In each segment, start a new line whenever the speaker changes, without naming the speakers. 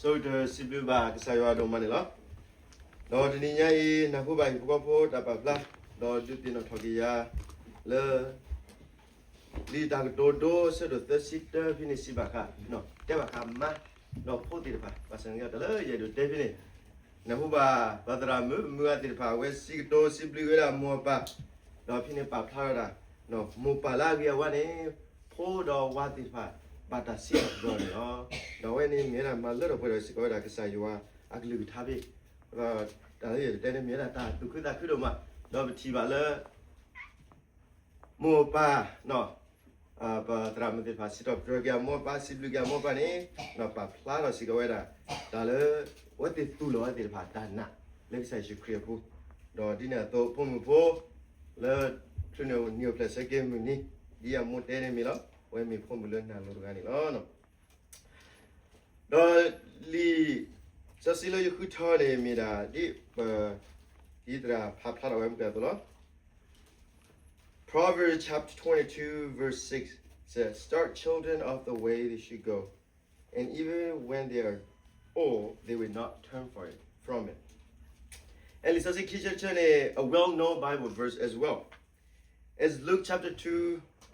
ဆိုတော့စီပလူပါကစားရတော့မနေလားတော့ဒီနေ့ညေနာခုပိုင်ကောဖို့တပပလာတော့ဒီတင်တော့ထကြီးရလေလီတာတိုတိုဆဒသစစ်တဖီနီစီဘာခာနော်တဲဘာခာမနော်ဖို့တိပါပါစံရတလေရဒတဲဖီနီနမှုပါဘဒရာမူမူအတိပါဝဲစီတိုစီပလီဝဲလာမောပါတော့ဖီနီပါဖလာရတာနော်မူပါလာကြီးဝါနေဖို့တော့ဝါတိပါ စီတော့ပရဂမောပါစီဘလူဂမောပါနေနော်ပါဖလာတော့စီကဝဲတာဒါလေဝတ်တီတူလောတီပါတာနာလက်ဆိုင်ရှိခရီးဘူးတော့ဒီနေ့တော့ပုံမဖို့လေသူနေနီယိုပလက်စကေမနီဒီအမတဲနေမီလား we mi pho mu le na lo ga ni lo no do li sa si lo yu khu tho le mi da di pa di tra pha pha da we mu ka to lo Proverbs chapter 22 verse 6 says start children of the way they should go and even when they are old they will not turn for it from it and it's a a well-known Bible verse as well. It's Luke chapter 2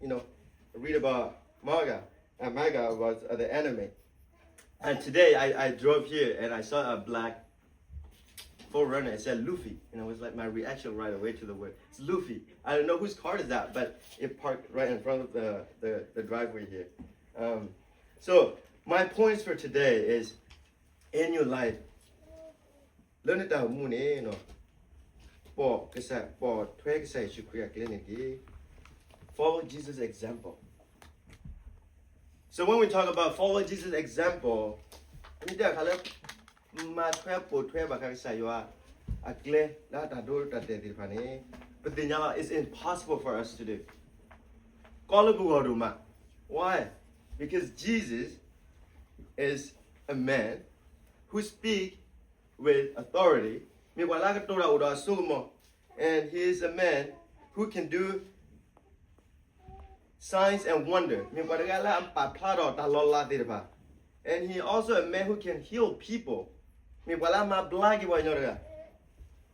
you know, read about manga. And manga was uh, the anime. And today I, I drove here and I saw a black forerunner. It said Luffy. And it was like my reaction right away to the word. It's Luffy. I don't know whose car is that, but it parked right in front of the, the, the driveway here. Um, so my points for today is in your life, learn it down, you know. ปอกกระแสปอดถ้วยกระแสชุกเรียกเล่นอย่างนี้ follow Jesus' example. So when we talk about follow Jesus' example, we tell kala ma impossible for us to do. Why? Because Jesus is a man who speak with authority. And he is a man who can do signs and wonder. And he also a man who can heal people.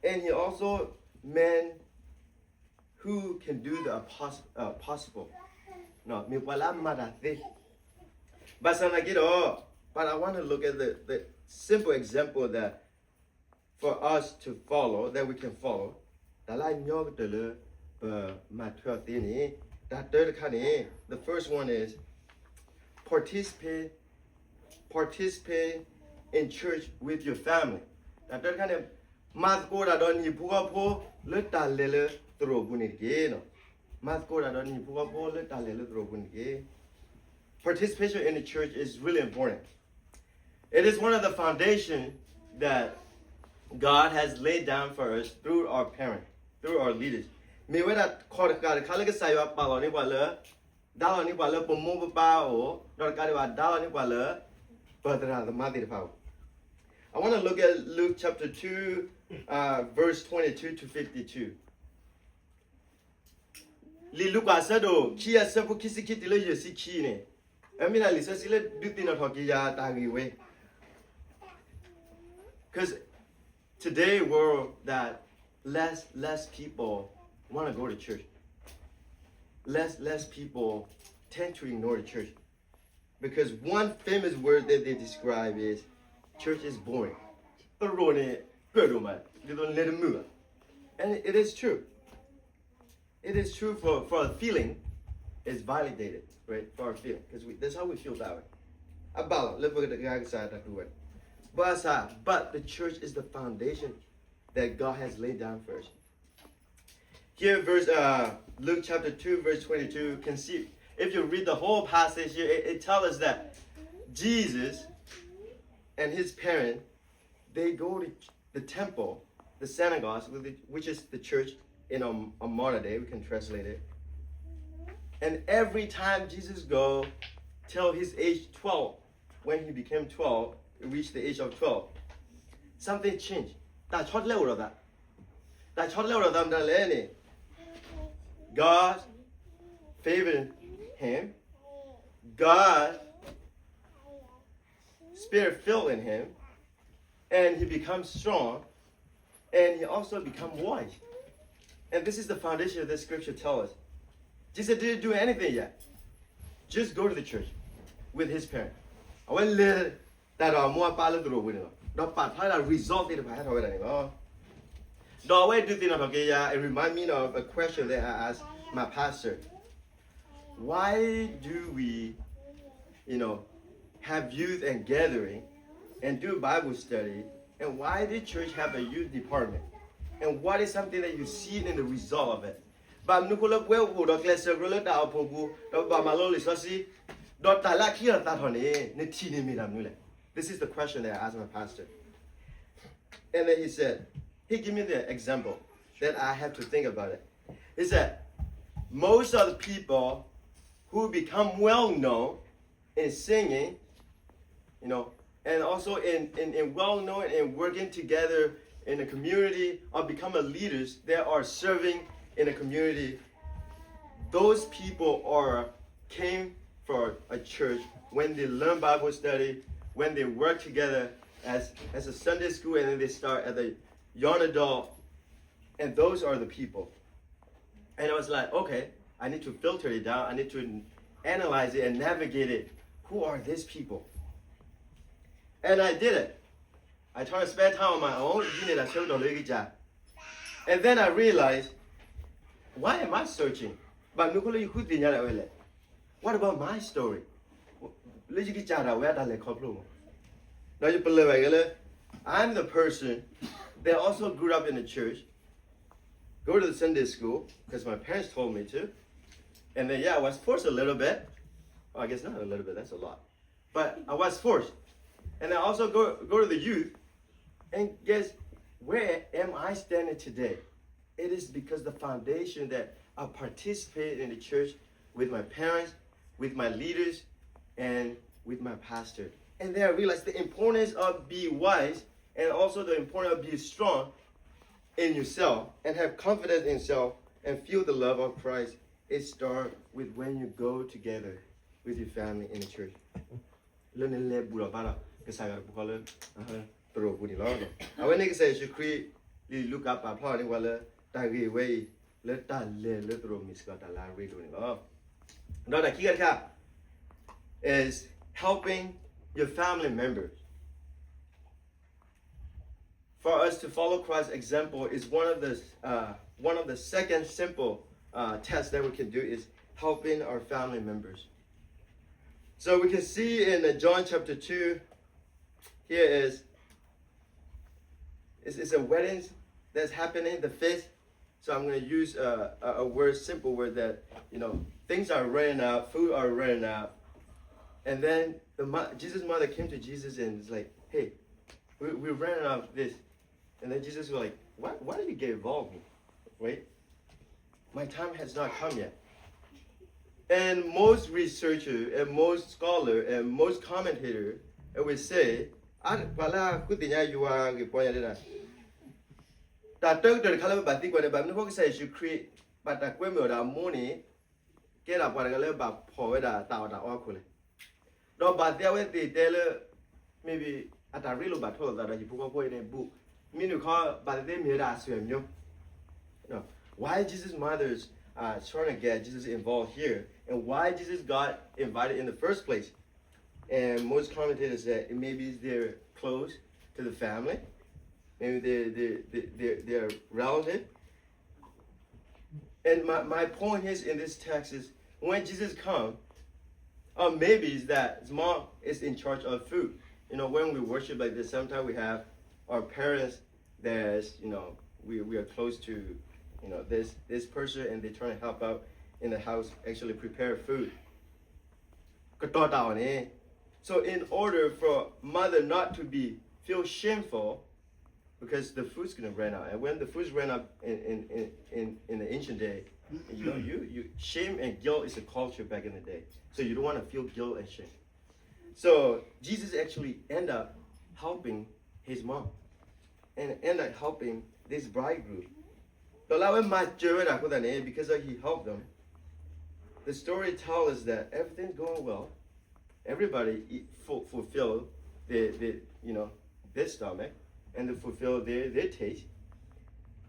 And he also man who can do the uh, possible. No, but I want to look at the, the simple example that for us to follow, that we can follow that third kind of the first one is participate participate in church with your family. That third 칸에 마스코라더니 부가포 르달레르 들어보니게노. 마스코라더니 부가포 르달레르 들어보니게. Participation in the church is really important. It is one of the foundation that God has laid down for us through our parents, through our leaders. I want to look at Luke chapter 2 uh, verse 22 to 52. Li Luke a sa do ki ya sa pu kisi ki ti le ye si ki ne. Ami la li sa si le du ti na tho ki ya ta gi we. Cuz today world that less less people want to go to church. Less less people tend to ignore the church. Because one famous word that they describe is church is boring. Oh and it is true. It is true for, for a feeling, it's validated, right? For our feeling. Because we that's how we feel that way. About let's look at the guy side that it. But, but the church is the foundation that God has laid down us. Here, verse uh, Luke chapter 2, verse 22, can see if you read the whole passage here, it, it tells us that Jesus and his parent, they go to the temple, the synagogue, which is the church in a, a modern day. We can translate it. And every time Jesus go till his age 12, when he became 12, he reached the age of 12, something changed. ဒါချော့လောက်တော့ဒါဒါချော့လောက်တော့ဒါလည်းနေ God favored him. God spirit filled in him and he becomes strong and he also become wise. And this is the foundation of the scripture tell us. Jesus didn't do anything yet. Just go to the church with his parents. I went little that are more that result in the. No, I do think of okay, yeah, it reminds me of a question that I asked my pastor. Why do we, you know, have youth and gathering and do Bible study? And why did church have a youth department? And what is something that you see in the result of it? But nukola kwe wo do klese grole da opogu do ba malo le sosi do tala ki ta thone ne ti ne mi da mule. This is the question that I asked my pastor. And then he said, he gave me the example that I have to think about it. He said, most of the people who become well known in singing, you know, and also in, in, in well known and working together in a community or become a leaders that are serving in a community, those people are came for a church when they learn Bible study, when they work together as, as a Sunday school, and then they start at the young adult, and those are the people. And I was like, okay, I need to filter it down. I need to analyze it and navigate it. Who are these people? And I did it. I tried to spend time on my own. And then I realized, why am I searching? But what about my story? I'm the person that also grew up in the church, go to the Sunday school because my parents told me to, and then yeah, I was forced a little bit. Well, I guess not a little bit. That's a lot, but I was forced. And I also go go to the youth, and guess where am I standing today? It is because the foundation that I participated in the church with my parents, with my leaders, and with my pastor. And then I realized the importance of being wise and also the importance of being strong in yourself and have confidence in yourself and feel the love of Christ. It starts with when you go together with your family in the church. Learning le bula bara kesagar bukala pro budi lordo. I when they say you create li look up a plan wala tagi way le ta le le pro miska ta la redo ni lo. Now the key is helping your family members for us to follow Christ's example is one of the uh, one of the second simple uh, tests that we can do is helping our family members. So we can see in John chapter two, here is it's, it's a wedding that's happening, the feast. So I'm going to use uh, a, a word, simple word that you know things are running out, food are running out, and then the Jesus' mother came to Jesus and was like, "Hey, we, we're running out of this." And then Jesus was like, why, why did you get involved? Wait, my time has not come yet. And most researcher and most scholar and most commentator would say, ah, "Wala kutinya you are reporting that." That the color but think what about no say you create but that when we are money get up what I live about for that out that all cool. No, but there were the tell maybe at a real battle that you put in a book. You know. Why Jesus' mother's uh, trying to get Jesus involved here and why Jesus got invited in the first place. And most commentators say maybe they're close to the family, maybe they're, they're, they're, they're relative. And my, my point is in this text is when Jesus comes, or maybe it's that his mom is in charge of food. You know, when we worship like this, sometimes we have our parents that you know we, we are close to you know this this person and they try to help out in the house actually prepare food. so in order for mother not to be feel shameful because the food's gonna run out. And when the food's run out in in in, in the ancient day you know you, you shame and guilt is a culture back in the day. So you don't want to feel guilt and shame. So jesus actually end up helping his mom, and end up helping this bridegroom. The love because he helped them. The story tells us that everything's going well. Everybody eat, fu- fulfill their, their, you know, their stomach and to fulfill their, their taste.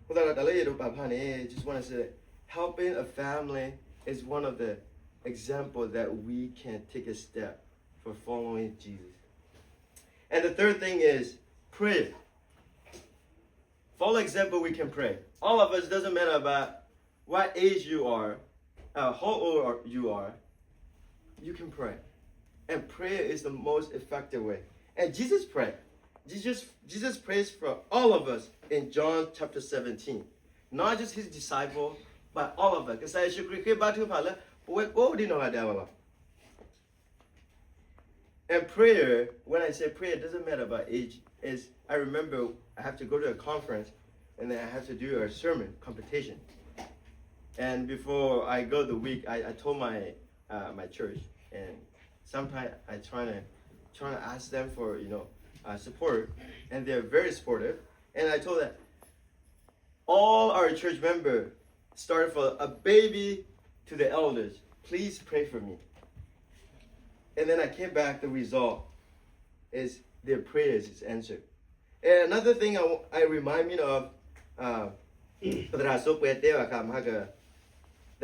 Just want to say that helping a family is one of the examples that we can take a step for following Jesus. And the third thing is prayer. For example, we can pray. All of us doesn't matter about what age you are, uh, how old you are, you can pray. And prayer is the most effective way. And Jesus prayed. Jesus, Jesus prays for all of us in John chapter 17. Not just his disciple, but all of us. Because I should to Pala, what do know that And prayer, when I say prayer, it doesn't matter about age. Is I remember I have to go to a conference and then I have to do a sermon competition. And before I go the week, I, I told my uh, my church, and sometimes I try to try to ask them for you know uh, support, and they're very supportive. And I told them all our church member, started from a baby to the elders, please pray for me. And then I came back. The result is their prayers is answered. And another thing I, I remind me of, uh, there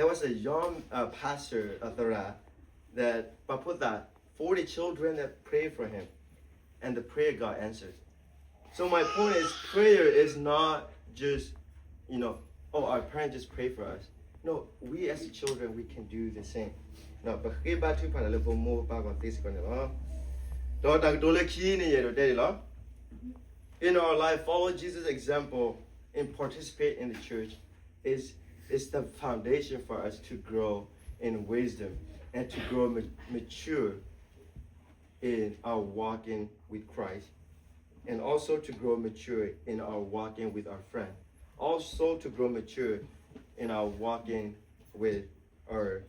was a young uh, pastor of Thara that put that 40 children that prayed for him, and the prayer got answered. So my point is, prayer is not just, you know, oh, our parents just pray for us. No, we as children, we can do the same. No, but In our life, follow Jesus' example and participate in the church is is the foundation for us to grow in wisdom and to grow ma- mature in our walking with Christ and also to grow mature in our walking with our friend. Also to grow mature in our walking with our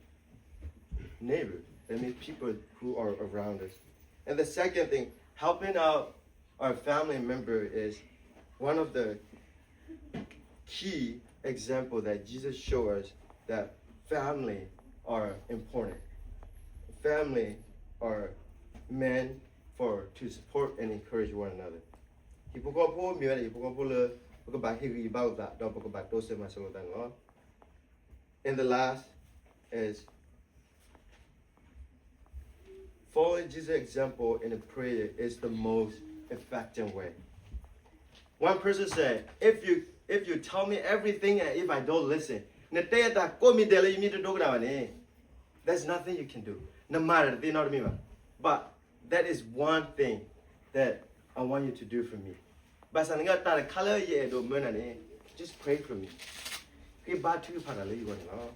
neighbors I mean people who are around us and the second thing helping out our family member is one of the key example that Jesus showed us that family are important. Family are meant for to support and encourage one another. Hipokopo hipokopo le. And the last is following Jesus' example in a prayer is the most effective way. One person said, if you if you tell me everything and if I don't listen, there's nothing you can do. No matter, you know what I mean? But that is one thing that I want you to do for me. But something got that color yeah do just pray for me. Ke batho phara le yone lo.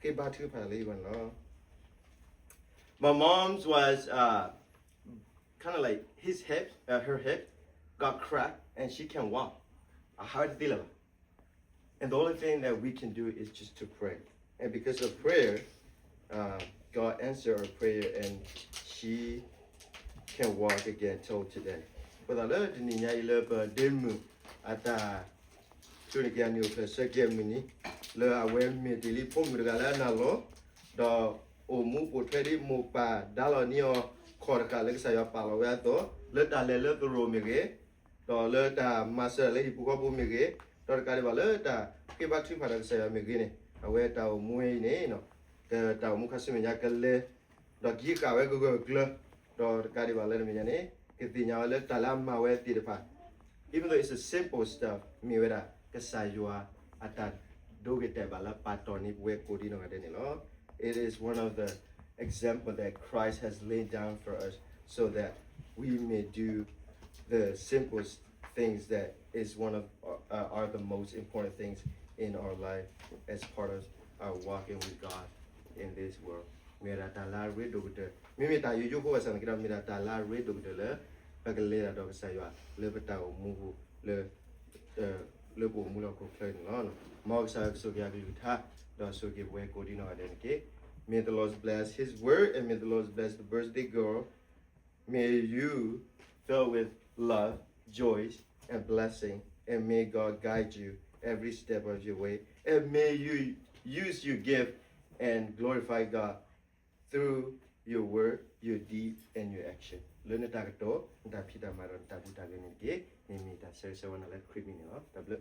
Ke batho phara le yone lo. My mom's was uh, kind of like his hip, uh, her hip got cracked and she can walk. A hard deal. And the only thing that we can do is just to pray. And because of prayer, uh, God answered our prayer and she can walk again till today. But I love the niya ilaba demu ata chuni kya niyo ka sakya mini le awe mi dili pom mi gala na lo do o mu po twedi mu pa dalo niyo kor ka le sa ya pa lo ya to le da le le ro mi ge do le da master le pu ko bu mi ge do ka le ba le da ke ba tri pa da sa ya mi ge ne awe ta o mu ne no ke ta mu ka se mi ya ke le do gi ka we go go gle do ka le ba le mi ya ne ke ti nya le ta la ma we ti de pa even though it's a simple stuff mi we da ke sa yua ata do ge te ba la pa to ni we ko di no ga de ne lo It is one of the example that Christ has laid down for us so that we may do the simplest things that is one of uh, uh are the most important things in our life as part of our walking with God in this world. Mira tala re. Mimi ta yu yu ko sa ngira mira tala re do le လေရာတော့ဆာယွာလေပတာမူလေအဲလေဘူမူလောက်ကိုဖလဲနော်မောက်ဆာဆိုကြပြီထားတော့ဆိုကြဘွဲကိုဒီနော်တဲ့ကေ May the Lord bless His word and may the Lord bless the birthday girl. May you fill with love, joy, and blessing, and may God guide you every step of your way. And may you use your gift and glorify God through your word, your deed, and your action. Learn it out. Da pita maron tabu tabu ni ke ni mi ta ser ser